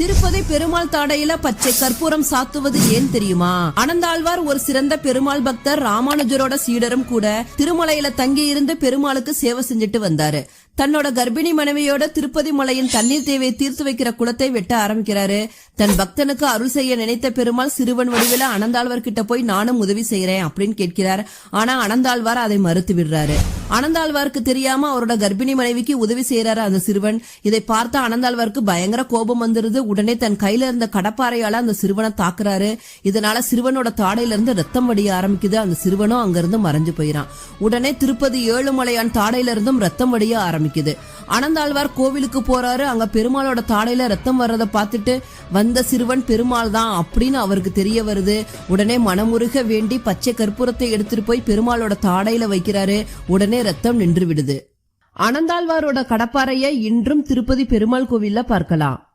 திருப்பதி பெருமாள் தாடையில பச்சை கற்பூரம் சாத்துவது ஏன் தெரியுமா? அனந்தாழ்வார் ஒரு சிறந்த பெருமாள் பக்தர் ராமானுஜரோட சீடரும் கூட திருமலையில தங்கி இருந்து பெருமாளுக்கு சேவை செஞ்சுட்டு வந்தாரு. தன்னோட கர்ப்பிணி மனைவியோட திருப்பதி மலையின் தண்ணீர் தேவையை தீர்த்து வைக்கிற குளத்தை வெட்ட ஆரம்பிக்கிறாரு. தன் பக்தனுக்கு அருள் செய்ய நினைத்த பெருமாள் சிறுவன் வடிவில் அனந்தாழ்வார் கிட்ட போய் நானும் உதவி செய்யறேன் அப்படின்னு கேட்கிறார். ஆனா அனந்தாழ்வார் அதை மறுத்து விடுறாரு. அனந்தாழ்வாருக்கு தெரியாம அவரோட கர்ப்பிணி மனைவிக்கு உதவி செய்யறாரு அந்த சிறுவன். இதை பார்த்து அனந்தாழ்வாருக்கு பயங்கர கோபம் வந்துருது. உடனே தன் கையில இருந்த கடப்பாறையால அந்த சிறுவனை தாக்குறாரு. இதனால சிறுவனோட தாடையில இருந்து ரத்தம் வடிய ஆரம்பிக்குது. அந்த சிறுவனும் அங்கிருந்து மறைஞ்சு போயிறான். உடனே திருப்பதி ஏழுமலையான் தாடையில இருந்தும் ரத்தம் வடிய ஆரம்பிக்குது. அனந்தாழ்வார் கோவிலுக்கு போறாரு. அங்க பெருமாளோட தாடையில ரத்தம் வர்றத பார்த்துட்டு வந்த சிறுவன் பெருமாள் தான் அப்படின்னு அவருக்கு தெரிய வருது. உடனே மனமுருக வேண்டி பச்சை கற்பூரத்தை எடுத்துட்டு போய் பெருமாளோட தாடையில வைக்கிறாரு. உடனே ரத்தம் நின்று விடுது. அனந்தாழ்வாரோட கடப்பாறையை இன்றும் திருப்பதி பெருமாள் கோவில்ல பார்க்கலாம்.